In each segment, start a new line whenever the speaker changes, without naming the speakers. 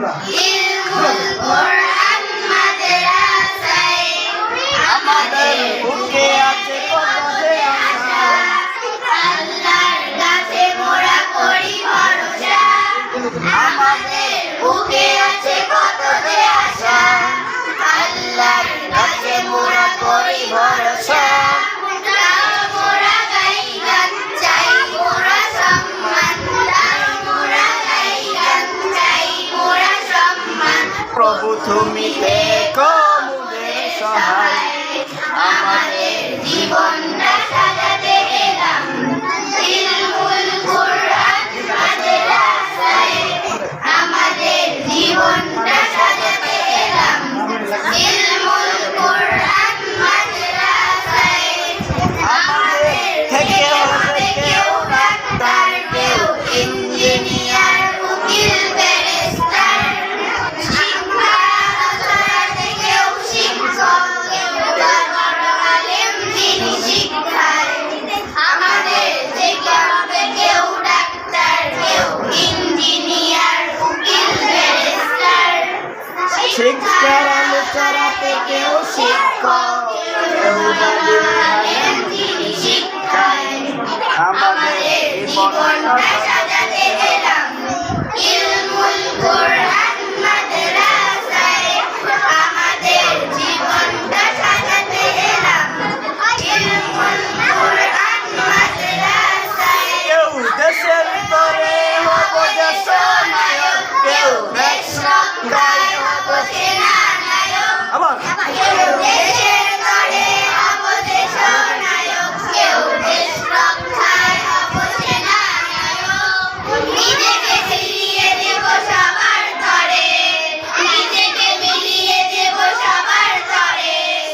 Brother. You could
work. তুমি দেখো সহায়।
আমাদের জীবন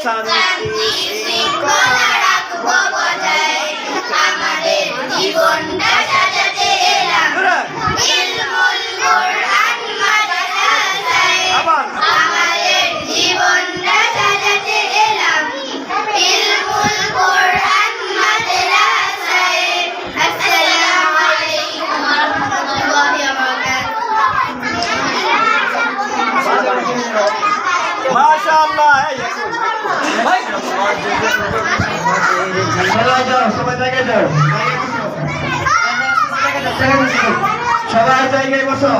শান্তি শৃঙ্খলা রাখব বজায় আমাদের জীবনটা
সবাই যাও সবাই জায়গায় যাও। সবাই জায়গায় বসো।